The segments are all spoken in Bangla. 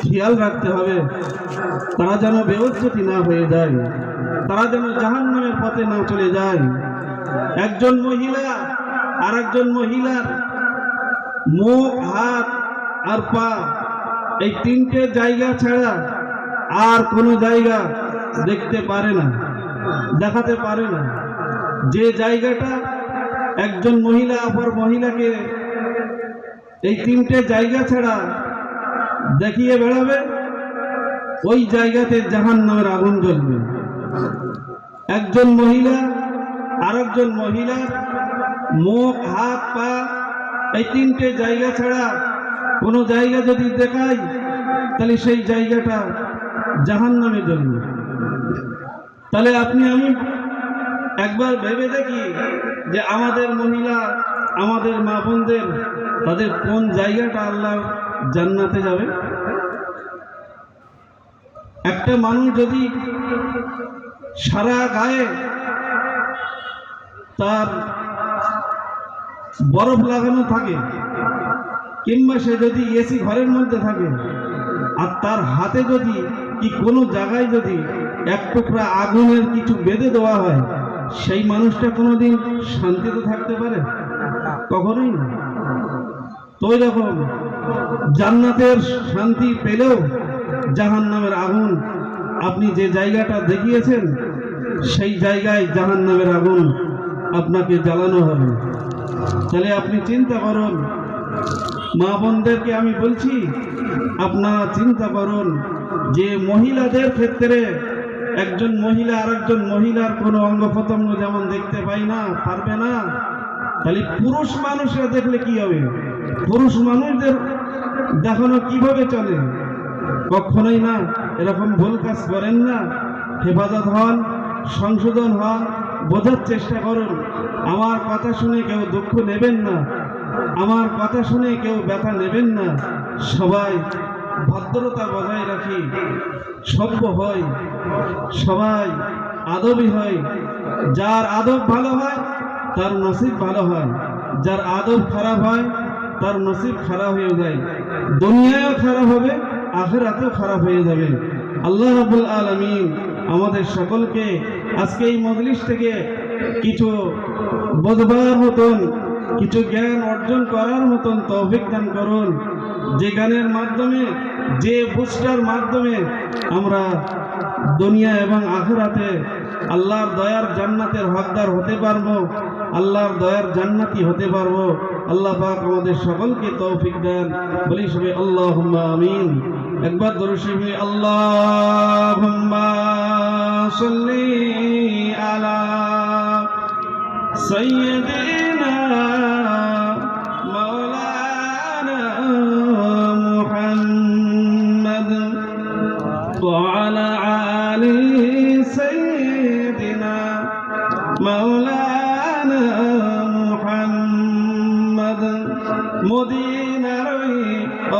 খেয়াল রাখতে হবে। তারা যেন বেউজ্জতি না হয়ে যায়। তারা যেন জাহান্নামের পথে না চলে যায়। একজন মহিলা আর একজন মহিলার মুখ, হাত আর পা এই তিনটে জায়গা ছাড়া আর কোনো জায়গা দেখতে পারে না, দেখাতে পারে না। যে জায়গাটা একজন মহিলা অপর মহিলাকে এই তিনটে জায়গা ছাড়া দেখিয়ে বেড়াবে। ওই জায়গাতে জাহান নামের আগুন জ্বলবে। একজন মহিলা, আরেকজন মহিলা, মুখ, হাত, পা, এই তিনটে জায়গা ছাড়া কোনো জায়গা যদি দেখাই তাহলে সেই জায়গাটা জাহান নামে জ্বলবে। তাহলে আপনি, আমি একবার ভেবে দেখি যে আমাদের মহিলা, আমাদের মা বোনদের, তাদের কোন জায়গাটা আল্লাহ জান্নাতে যাবে। একটা মানুষ যদি সারা গায়ে তার বরফ লাগানো থাকে, কিংবা সে যদি এসি ঘরের মধ্যে থাকে, আর তার হাতে যদি কি কোনো জায়গায় যদি এক টুকরা আগুনের কিছু বেঁধে দেওয়া হয়, সেই মানুষটা কোনোদিন শান্তিতে থাকতে পারে? কখনোই না। তো ওই রকম জান্নাতের শান্তি পেলেও জাহান নামের আগুন আপনি যে জায়গাটা দেখিয়েছেন, সেই জায়গায় জাহান নামের আগুন আপনাকে জ্বালানো হবে। তাহলে আপনি চিন্তা করুন, মা বোনদেরকে আমি বলছি, আপনারা চিন্তা করুন যে মহিলাদের ক্ষেত্রে একজন মহিলা আর একজন মহিলার কোনো অঙ্গ যেমন দেখতে পাই না, পারবে না, তাহলে পুরুষ মানুষরা দেখলে কি হবে? পুরুষ মানুষদের দেখানো কীভাবে চলে? কখনোই না এরকম ভুল কাজ করেন না। হেফাজত হন, সংশোধন হন, বোঝার চেষ্টা করুন। আমার কথা শুনে কেউ দুঃখ নেবেন না। আমার কথা শুনে কেউ ব্যথা নেবেন না। সবাই ভদ্রতা বজায় রাখি। সভ্য হয় সবাই আদবই হয় যার আদব ভালো হয়, তার নসিব ভালো হয়। যার আদব খারাপ হয় তার নসিব খারাপ হয়ে যায়। দুনিয়াও খারাপ হবে, আখেরাতেও খারাপ হয়ে যাবে। আল্লাহ রাবুল আলমিন আমাদের সকলকে আজকে এই মজলিস থেকে কিছু বোধবার মতন, কিছু জ্ঞান অর্জন করার মতন তৌফিক দান করুন। যে গানের মাধ্যমে, যে বুঝটার মাধ্যমে আমরা দুনিয়া এবং আখেরাতে আল্লাহর দয়ার জান্নাতের হকদার হতে পারব, আল্লাহর দয়ার জান্নাতি হতে পারব। আল্লাহ পাক আমাদের সকলকে তৌফিক দেন বলি সবাই আল্লাহ আমিন একবার দরশিবি আল্লাহ সাল্লি আলা سيدنا مولانا محمد وعلى آل سيدنا مولانا মদিনার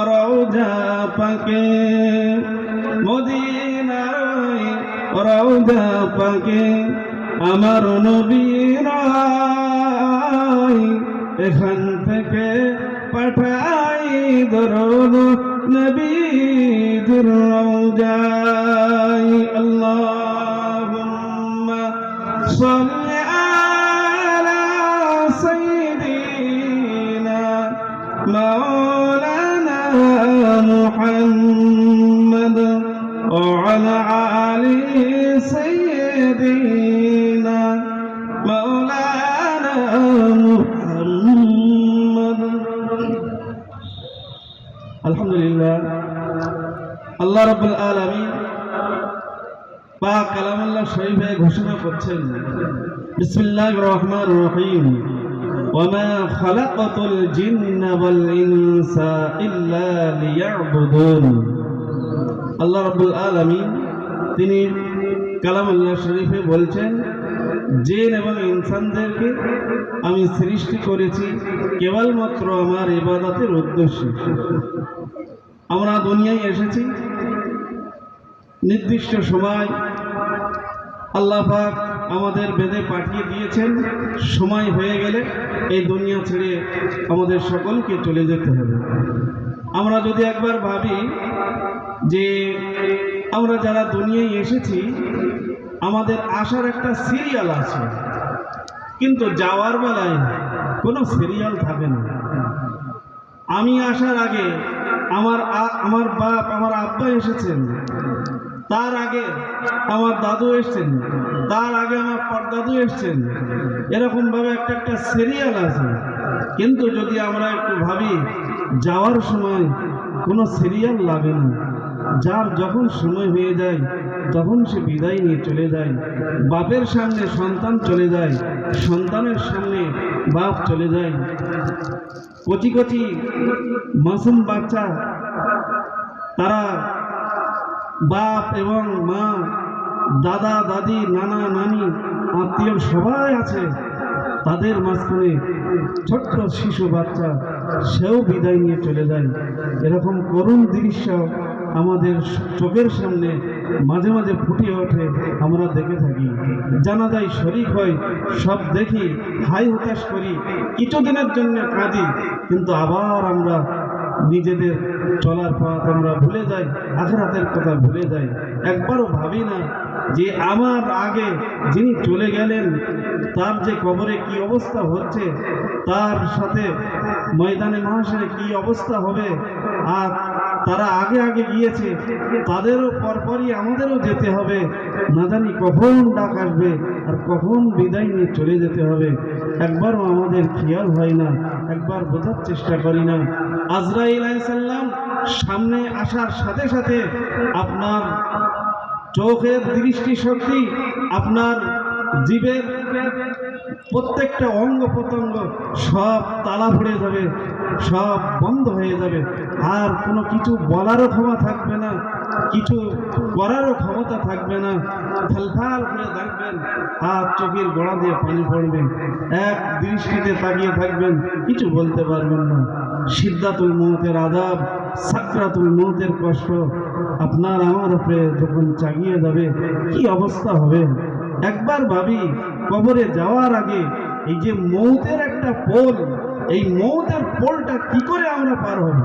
রৌজা পাকে। মদিনার রৌজা পাকে। আমার নবীরা এখান থেকে পাঠাই ধরুন নবীদের রৌজাই আল্লাহ সাল্লাল্লাহু سيدنا مولانا محمد الحمد لله আল্লাহ রাব্বুল আলামিন পাক কালামুল্লাহ শরীফে ঘোষণা করছেন বিসমিল্লাহির রহমানির রহিম وما خلقت الجن والإنس إلا ليعبدون আল্লাহ রাব্বুল আলামিন তিনি কালামুল্লাহ শরীফে বলছেন, জেন এবং ইনসানদেরকে আমি সৃষ্টি করেছি কেবলমাত্র আমার ইবাদতের উদ্দেশ্যে। আমরা দুনিয়ায় এসেছি, নির্দিষ্ট সময় আল্লাহ পাক আমাদের বেদে পাঠিয়ে দিয়েছেন, সময় হয়ে গেলে এই দুনিয়া ছেড়ে আমাদের সকলকে চলে যেতে হবে। আমরা যদি একবার ভাবি যে আমরা যারা দুনিয়ায় এসেছি আমাদের আসার একটা সিরিয়াল আছে। কিন্তু যাওয়ার বেলায় কোনো সিরিয়াল থাকে না। আমি আসার আগে আমার আমার বাপ, আমার আব্বা এসেছেন। তার আগে আমার দাদু এসেছেন। তার আগে আমার পরদাদু এসেছেন। এরকমভাবে একটা একটা সিরিয়াল আছে। কিন্তু যদি আমরা একটু ভাবি, যাওয়ার সময় কোনো সিরিয়াল লাগে না। যার যখন সময় হয়ে যায় তখন সে বিদায় নিয়ে চলে যায়, বাপের সামনে সন্তান চলে যায়, সন্তানের সামনে বাপ চলে যায়। কচি কচি মাসুম বাচ্চা, তারা বাপ এবং মা, দাদা, দাদি, নানা, নানি, আত্মীয় সবাই আছে। তাদের মাঝখানে ছোট্ট শিশু বাচ্চা, সেও বিদায় নিয়ে চলে যায়। এরকম করুণ দৃশ্য আমাদের চোখের সামনে মাঝে মাঝে ফুটিয়ে ওঠে, আমরা দেখে থাকি। জানা যায় শরিক হয় সব দেখি, হাই হতাশ করি কিছুদিনের জন্য কাঁদি, কিন্তু আবার আমরা নিজেদের চলার পথ আমরা ভুলে যাই, আখরাতের কথা ভুলে যাই। একবারও ভাবি না যে আমার আগে যিনি চলে গেলেন, তার যে কবরে কি অবস্থা হচ্ছে, তার সাথে ময়দানে মহাশয়ে কি অবস্থা হবে, আর তারা আগে আগে গিয়েছে, তাদেরও পরপরই আমাদেরও যেতে হবে। না জানি কখন ডাক আসবে আর কখন বিদায় নিয়ে চলে যেতে হবে। একবারও আমাদের খেয়াল হয় না, একবার বোঝার চেষ্টা করি না। আজরাইল আলাইসাল্লাম সামনে আসার সাথে সাথে আপনার চোখের দৃষ্টি শক্তি আপনার জীবের প্রত্যেকটা অঙ্গ প্রত্যঙ্গ সব তালা পড়ে যাবে। সব বন্ধ হয়ে যাবে। আর কোনো কিছু বলারও ক্ষমা থাকবে না, কিছু করারও ক্ষমতা থাকবে না। ফালফাল করে থাকবেন আর চোখের গোড়া দিয়ে পানি পড়বে। এক দৃষ্টিতে তাকিয়ে থাকবেন, কিছু বলতে পারবেন না। সিদ্ধাতুল মৌতের আদাব, সাকরাতুল মৌতের কষ্ট, আপনার আমার উপরে যখন চাগিয়ে যাবে, কি অবস্থা হবে? একবার ভাবি, কবরে যাওয়ার আগে এই যে মৌতের একটা পোল এই মৌতের পোলটা কি করে আমরা পার হব?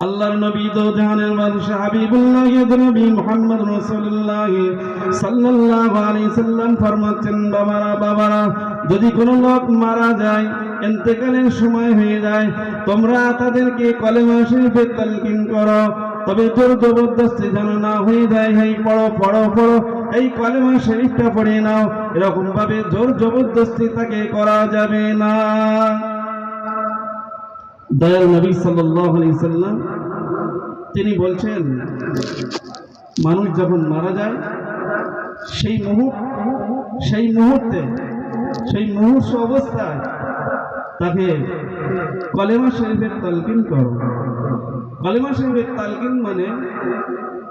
আল্লাহর নবী তো জাহানের বাদশা হাবিবুল্লাহ নবী মুহাম্মদ রাসূলুল্লাহ সাল্লাল্লাহু আলাইহি সাল্লাম ফরমাচ্ছেন, বাবারা বাবারা, যদি কোনো লোক মারা যায় ইন্তেকালের সময় হয়ে যায়, তোমরা তাদেরকে কলেমা শরীফে তালকিন করো। তবে জোর জবরদস্তি যেন না হয়ে যায় এই পড়ো পড়ো পড়ো, এই কলেমা শরীফটা পড়ে নাও। এরকম ভাবে জোর জবরদস্তি তাকে করা যাবে না। দয়াল নবী সাল্লাল্লাহু আলাইহি সাল্লাম, তিনি বলছেন, মানুষ যখন মারা যায়, সেই মুহূর্ত, সেই মুহূর্তে, সেই মুহূর্ত অবস্থায় তাকে কলেমা শরীফের তালকিন করো। কলেমা শরীফের তালকিন মানে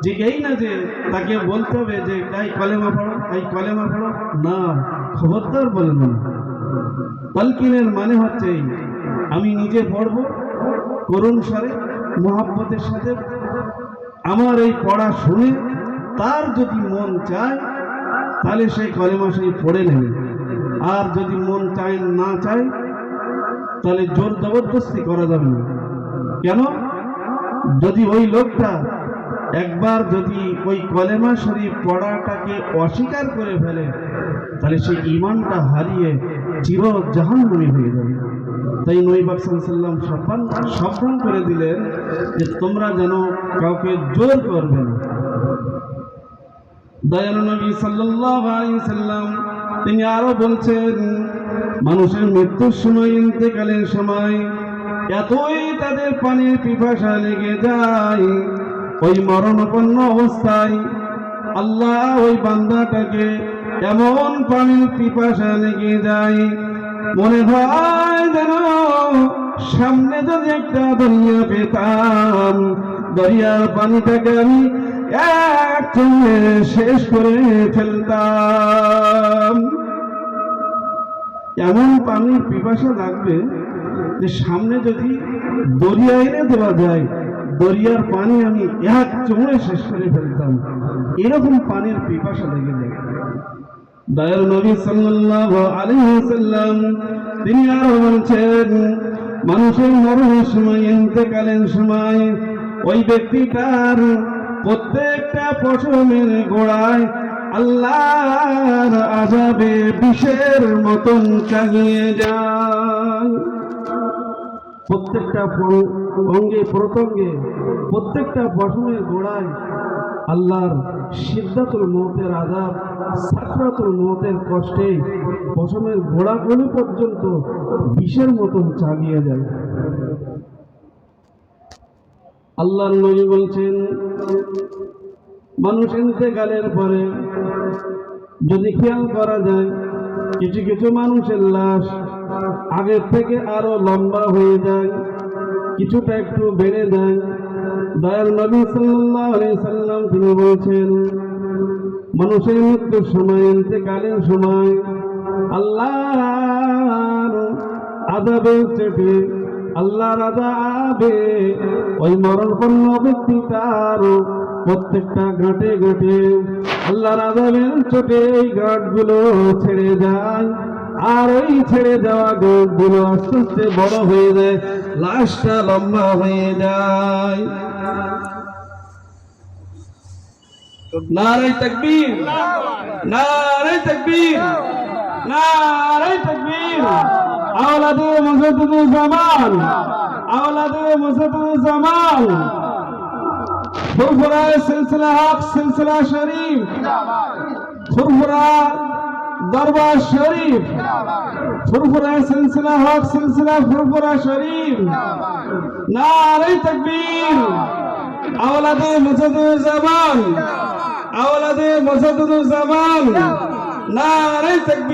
যে এই না যে তাকে বলতে হবে যে তাই কলেমা পড়ো তাই কলেমা পড়ো। না, খবরদার বলব না তালকিনের মানে হচ্ছে আমি নিজে পড়ব, করুণ স্বরে, মহাব্বতের সাথে আমার এই পড়া শুনে তার যদি মন চায়, তাহলে সেই কলেমা সেই পড়ে নেবে। আর যদি মন চায়, না চায় তাহলে জোর জবরদস্তি করা যাবে না। কেন? যদি ওই লোকটা একবার যদি ওই কলেমা শরীফ পড়াটাকে অস্বীকার করে ফেলে, তাহলে সেই ইমানটা হারিয়ে চির জাহান্নামী হয়ে যাবে। তাই নবী বাকসাল সাল্লাম সাবধান সাবধান করে দিলেন যে তোমরা যেন কাউকে জোর করবে না। দয়াল নবী সাল্লাল্লাহু সাল্লাম তিনি আরও বলছেন, মানুষের মৃত্যুর সময়, ইন্তেকালের সময় এতই তাদের পানির পিপাসা লেগে যায়, ওই মরণপন্ন অবস্থায় আল্লাহ ওই বান্দাটাকে এমন পানির পিপাসা লেগে যায়, মনে হয় যেন সামনে যদি একটা দরিয়া পেতাম, দরিয়ার পানিটাকে আমি এক শেষ করে ফেলতাম। এমন পানির পিপাসা লাগবে যে সামনে যদি দরিয়া এনে দেওয়া যায়, দরিয়ার পানি আমি এক চুমড়ে শেষ করে ফেলতাম। এরকম পানির পিপাসা লেগে যায় দয়াল নবী সাল্লাল্লাহু আলাইহি সাল্লাম তিনি আরও বলছেন, মানুষের মরণের সময়, ইন্তেকালের সময়, ওই ব্যক্তিটার প্রত্যেকটা পশমের গোড়ায় আল্লাহর আজাবে বিষের মতন চাগিয়ে যায়। প্রত্যেকটা অঙ্গে প্রতঙ্গে প্রত্যেকটা পশমের গোড়ায় আল্লাহর সিদ্ধাতুল মৌতের আজাব সাকরাতুল মৌতের কষ্টে পশমের গোড়াগুলি পর্যন্ত বিষের মতন চাগিয়ে যায়। আল্লাহর নবী বলছেন মানুষ ইন্তেকালের পরে যদি খেয়াল করা যায়, কিছু কিছু মানুষের লাশ আগের থেকে আরও লম্বা হয়ে যায়, কিছুটা একটু বেড়ে যায়। দয়াল নবী সাল্লাম তিনি বলছেন, মানুষের মৃত্যুর সময়, ইন্তেকালের সময় আল্লাহর আজাবের চেপে আল্লাহ রাজা আবে ওই মরণপন্ন ব্যক্তিটার প্রত্যেকটা গাঁটে গাঁটে আল্লাহর আজাবের চোটে এই গাঁটগুলো ছেড়ে যায়। আর ওই ছেড়ে যাওয়া গাঁটগুলো আস্তে আস্তে বড় হয়ে যায়, লাশটা লম্বা হয়ে যায়। নারাই তকবীর নারাই তকবীর নারাই তকবীর। আওলাদে মুজাদ্দিদুল জামান আওলাদে মুজাদ্দিদুল জামান फुरफुरा सिलसिला, हक सिलसिला शरीफ। फुरफुरा दरबार शरीफ। फुरफुरा सिलसिला, हक सिलसिला फुरफुरा शरीफ। नारे तकबीर। औलादे मजदूर जबान औलादे मजदूर जबान नारे तकबीर।